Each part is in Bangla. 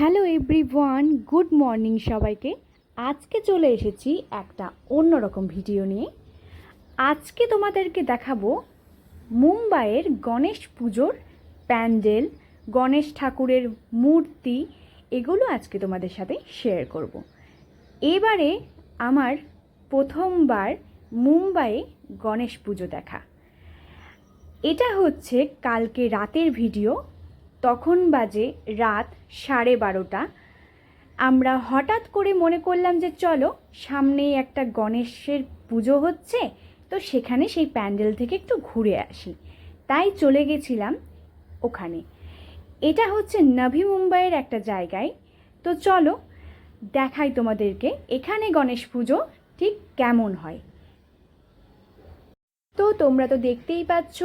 হ্যালো এভরিওয়ান, গুড মর্নিং সবাইকে। আজকে চলে এসেছি একটা অন্যরকম ভিডিও নিয়ে। আজকে তোমাদেরকে দেখাবো মুম্বাইয়ের গণেশ পুজোর প্যান্ডেল, গণেশ ঠাকুরের মূর্তি, এগুলো আজকে তোমাদের সাথে শেয়ার করব। এবারে আমার প্রথমবার মুম্বাইয়ে গণেশ পুজো দেখা। এটা হচ্ছে কালকে রাতের ভিডিও। তখন বাজে রাত সাড়ে বারোটা। আমরা হঠাৎ করে মনে করলাম যে, চলো সামনেই একটা গণেশের পুজো হচ্ছে, তো সেখানে সেই প্যান্ডেল থেকে একটু ঘুরে আসি। তাই চলে গেছিলাম ওখানে। এটা হচ্ছে নভি মুম্বাইয়ের একটা জায়গায়। তো চলো দেখাই তোমাদেরকে এখানে গণেশ পুজো ঠিক কেমন হয়। তো তোমরা তো দেখতেই পাচ্ছ,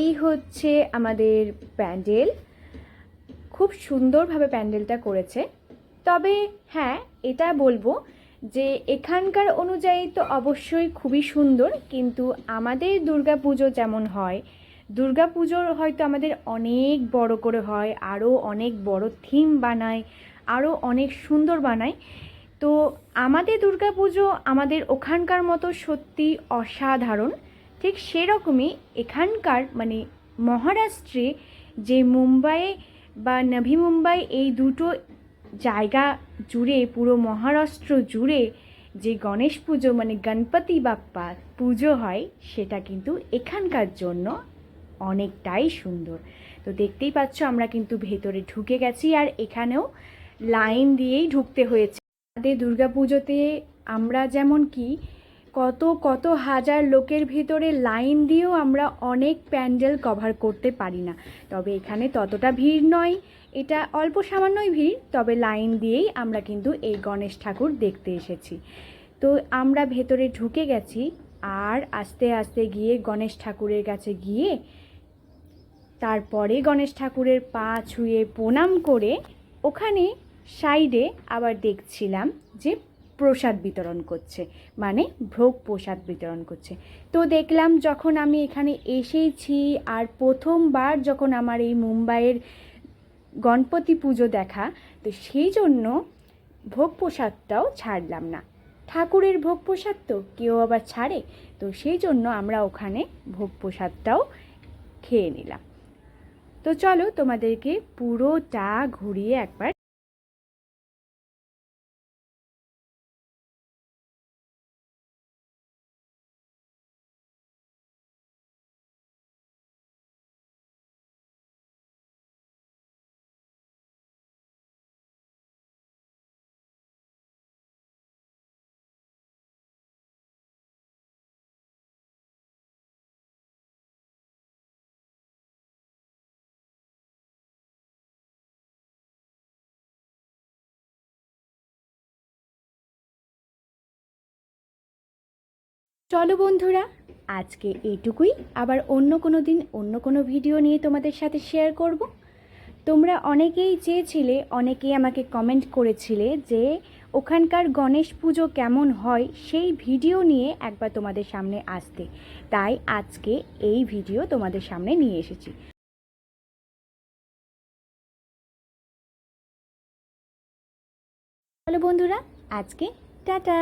এই হচ্ছে আমাদের প্যান্ডেল। খুব সুন্দরভাবে প্যান্ডেলটা করেছে। তবে হ্যাঁ এটা বলব যে এখানকার অনুযায়ী তো অবশ্যই খুবই সুন্দর, কিন্তু আমাদের দুর্গা পুজো যেমন হয় দুর্গা পুজোর হয়তো আমাদের অনেক বড় করে হয়, আরও অনেক বড় থিম বানায়, আরও অনেক সুন্দর বানায়। তো আমাদের দুর্গা পুজো আমাদের ওখানকার মতো সত্যি অসাধারণ। ঠিক সেরকমই এখানকার মানে মহারাষ্ট্রে যে মুম্বাইয়ে বা নভি মুম্বাই এই দুটো জায়গা জুড়ে, পুরো মহারাষ্ট্র জুড়ে যে গণেশ পুজো মানে গণপতি বাপ্পা পুজো হয়, সেটা কিন্তু এখানকার জন্য অনেকটাই সুন্দর। তো দেখতেই পাচ্ছ, আমরা কিন্তু ভেতরে ঢুকে গেছি আর এখানেও লাইন দিয়েই ঢুকতে হয়েছে। আমাদের পুজোতে আমরা যেমন কি কত কত হাজার লোকের ভিতরে লাইন দিয়েও আমরা অনেক প্যান্ডেল কভার করতে পারি না। তবে এখানে ততটা ভিড় নয়। এটা অল্প সামান্যই ভিড়, তবে লাইন দিয়েই আমরা কিন্তু এই গণেশ ঠাকুর দেখতে এসেছি। তো আমরা ভেতরে ঢুকে গেছি আর আস্তে আস্তে গিয়ে গণেশ ঠাকুরের কাছে গিয়ে তারপরে গণেশ ঠাকুরের পা ছুঁয়ে প্রণাম করে ওখানে সাইডে আবার দেখছিলাম যে প্রসাদ বিতরণ করছে। মানে ভোগ প্রসাদ বিতরণ করছে। তো দেখলাম যখন আমি এখানে এসেছি আর প্রথমবার যখন আমার এই মুম্বাইয়ের গণপতি পুজো দেখা, তো সেই জন্য ভোগ প্রসাদটাও ছাড়লাম না। ঠাকুরের ভোগ প্রসাদ তো কেউ আবার ছাড়ে, তো সেই জন্য আমরা ওখানে ভোগ প্রসাদটাও খেয়ে নিলাম। তো চলো তোমাদেরকে পুরোটা ঘুরিয়ে একবার চলো বন্ধুরা, আজকে এইটুকুই। আবার অন্য কোনো দিন, অন্য কোনো ভিডিও নিয়ে তোমাদের সাথে শেয়ার করব। তোমরা অনেকেই চেয়েছিলে, অনেকেই আমাকে কমেন্ট করেছিলে যে ওখানকার গণেশ পুজো কেমন হয় সেই ভিডিও নিয়ে একবার তোমাদের সামনে আসতে। তাই আজকে এই ভিডিও তোমাদের সামনে নিয়ে এসেছি। বন্ধুরা, আজকে টাটা!